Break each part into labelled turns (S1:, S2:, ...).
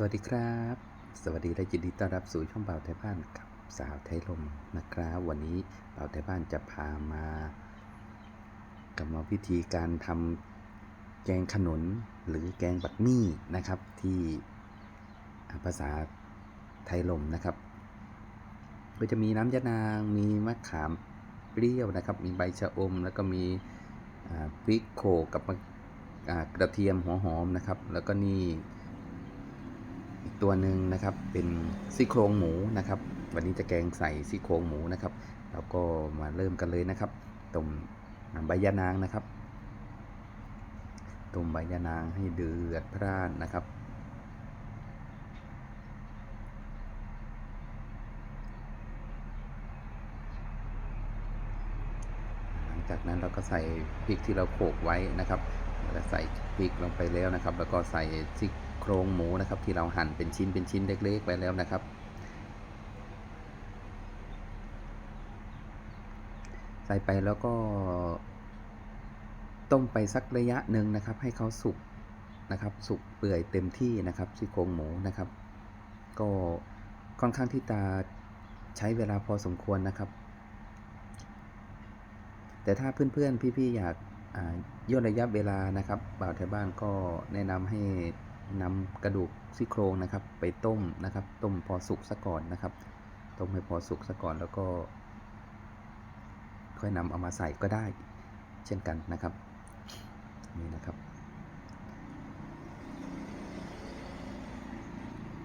S1: สวัสดีครับ สวัสดีและยินดีต้อนรับสู่ช่องเบาไทยบ้านกับสาวไทยลมนะครับ วันนี้เบาไทยบ้านจะพามากรรมวิธีการทำแกงขนุนหรือแกงบักมี่นะครับที่ภาษาไทยลมนะครับ ก็จะมีน้ำยะนางมีมะขามเปรี้ยวนะครับ มีใบชะอม แล้วก็มีพริกโขกกับกระเทียมหัวหอมนะครับ แล้วก็นี่ ตัวหนึ่งนะครับ เป็นซี่โครงหมูนะครับ วันนี้จะแกงใส่ซี่โครงหมูนะครับ แล้วก็มาเริ่มกันเลยนะครับต้มใบยะนางนะครับต้มใบยะนางให้เดือดพร่านนะครับ หลังจากนั้นเราก็ใส่พริกที่เราโขกไว้นะครับแล้วใส่พริกลงไปแล้วนะครับ แล้วก็ใส่ซี่ รงหมูนะครับ ที่เราหั่นเป็นชิ้นเป็นชิ้นเล็กๆไปแล้วนะครับ ใส่ไปแล้วก็ต้มไปสักระยะหนึ่งนะครับ ให้เขาสุกนะครับ สุกเปื่อยเต็มที่นะครับซี่โครงหมูนะครับ ก็ค่อนข้างที่จะใช้เวลาพอสมควรนะครับ แต่ถ้าเพื่อนๆ พี่ๆ อยากย่นระยะเวลานะครับบ่าวแถวบ้านก็แนะนำให้ นำกระดูกซี่โครงนะครับ ไปต้มนะครับ ต้มพอสุกซะก่อนนะครับ ต้มให้พอสุกซะก่อนแล้วก็ ค่อยนำเอามาใส่ก็ได้ เช่นกันนะครับ นี่นะครับ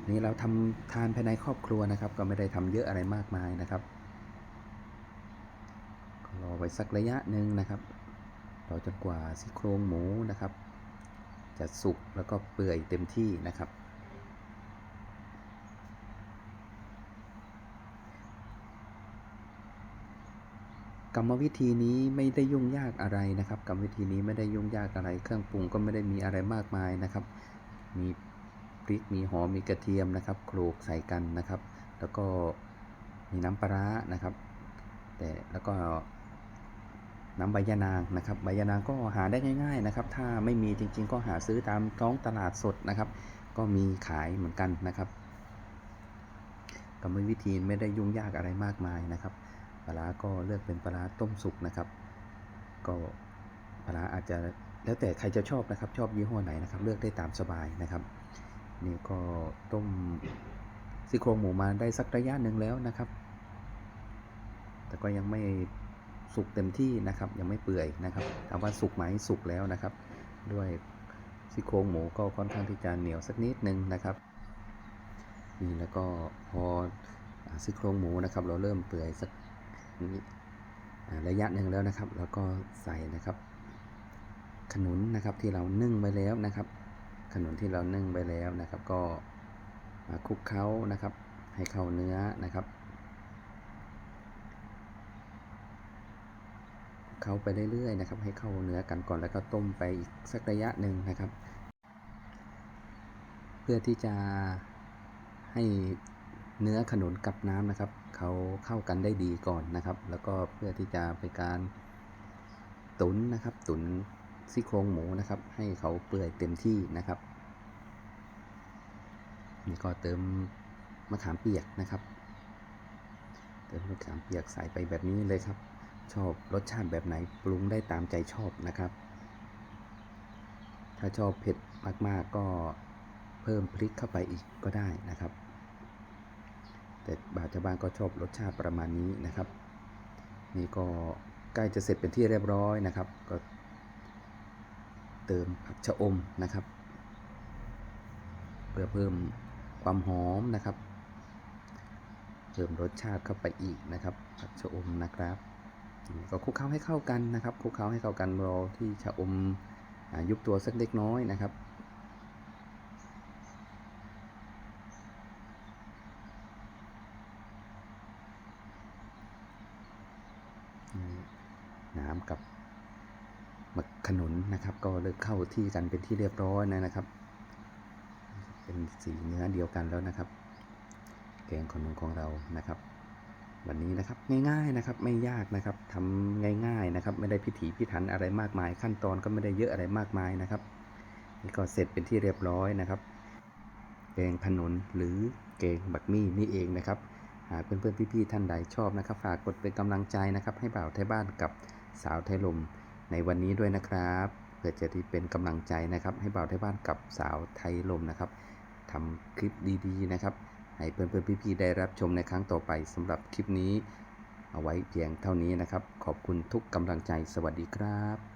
S1: นี่เราทำทานภายในครอบครัวนะครับ ก็ไม่ได้ทำเยอะอะไรมากมายนะครับรอไว้สักระยะหนึ่งนะครับรอจนกว่าซี่โครงหมูนะครับ จะสุกแล้วก็เปื่อยเต็มที่นะครับ กรรมวิธีนี้ไม่ได้ยุ่งยากอะไรนะครับ กรรมวิธีนี้ไม่ได้ยุ่งยากอะไร เครื่องปรุงก็ไม่ได้มีอะไรมากมายนะครับ มีพริกมีหอมมีกระเทียมนะครับโขลกใส่กันนะครับ แล้วก็มีน้ำปลาร้านะครับ แต่แล้วก็ น้ำใบยะนางนะครับใบยะนางก็หาได้ง่าย ๆนะครับ ถ้าไม่มีจริงๆ ก็หาซื้อตามท้องตลาดสดนะครับ ก็มีขายเหมือนกันนะครับกรรมวิธีไม่ได้ยุ่งยากอะไรมากมายนะครับปลาร้าก็เลือกเป็นปลาร้าต้มสุกนะครับ ก็ปลาร้าอาจจะแล้วแต่ใครจะชอบนะครับ ชอบยี่ห้อไหนนะครับ เลือกได้ตามสบายนะครับ นี่ก็ต้มซี่โครงหมูมาได้สักระยะหนึ่งแล้วนะครับ แต่ก็ยังไม่ สุกเต็มที่นะครับ ยังไม่เปื่อยนะครับถามว่าสุกไหมสุกแล้วนะครับ ด้วยซี่โครงหมูก็ค่อนข้างที่จะเหนียวสักนิดนึงนะครับนี่แล้วก็พอซี่โครงหมูนะครับ เราเริ่มเปื่อยสักระยะหนึ่งแล้วนะครับ แล้วก็ใส่นะครับ ขนุนนะครับที่เรานึ่งไว้แล้วนะครับ ขนุนที่เรานึ่งไว้แล้วนะครับ ก็มาคลุกเคล้านะครับ ให้เข้าเนื้อนะครับ เขาไปเรื่อยๆนะครับ ให้เข้าเนื้อกันก่อนแล้วก็ต้มไปอีกสักระยะหนึ่งนะครับ เพื่อที่จะให้เนื้อขนุนกับน้ำนะครับ เขาเข้ากันได้ดีก่อนนะครับ แล้วก็เพื่อที่จะไปการตุนนะครับ ตุนซี่โครงหมูนะครับ ให้เขาเปื่อยเต็มที่นะครับนี่ก็เติมมะขามเปียกนะครับ เติมมะขามเปียกใส่ไปแบบนี้เลยครับ ชอบรสชาติแบบไหนปรุงได้ตามใจชอบนะครับ ถ้าชอบเผ็ดมากๆก็เพิ่มพริกเข้าไปอีกก็ได้นะครับ แต่บาชาวบ้านก็ชอบรสชาติประมาณนี้นะครับ นี่ก็ใกล้จะเสร็จเป็นที่เรียบร้อยนะครับ ก็เติมผักชะอมนะครับ เพื่อเพิ่มความหอมนะครับ เพิ่มรสชาติเข้าไปอีกนะครับ ผักชะอมนะครับ ก็คลุกเคล้าให้เข้ากันนะครับคลุกเคล้าให้เข้ากันรอที่ชะอมอยุบตัวสักเล็กน้อยนะครับน้ำกับมะขนุนนะครับ ก็เลิกเข้าที่กันเป็นที่เรียบร้อยนะครับ เป็นสีเนื้อเดียวกันแล้วนะครับ แกงขนุนของเรานะครับ วันนี้นะครับง่ายๆนะครับไม่ยากนะครับทำง่ายๆนะครับ ไม่ได้พิถีพิถันอะไรมากมาย ขั้นตอนก็ไม่ได้เยอะอะไรมากมายนะครับนี่ก็เสร็จเป็นที่เรียบร้อยนะครับแกงขนุนหรือแกงบักมี่นี่เองนะครับหากเพื่อนๆพี่ๆท่านใดชอบนะครับ ฝากกดเป็นกำลังใจนะครับให้บ่าวไทยบ้านกับสาวไทยลมในวันนี้ด้วยนะครับเพื่อจะที่เป็นกำลังใจนะครับ ให้บ่าวไทยบ้านกับสาวไทยลมนะครับทำคลิปดีๆนะครับ ให้เพื่อนๆพี่ๆได้รับชมในครั้งต่อไปสำหรับคลิปนี้ เอาไว้เพียงเท่านี้นะครับ ขอบคุณทุกกำลังใจสวัสดีครับ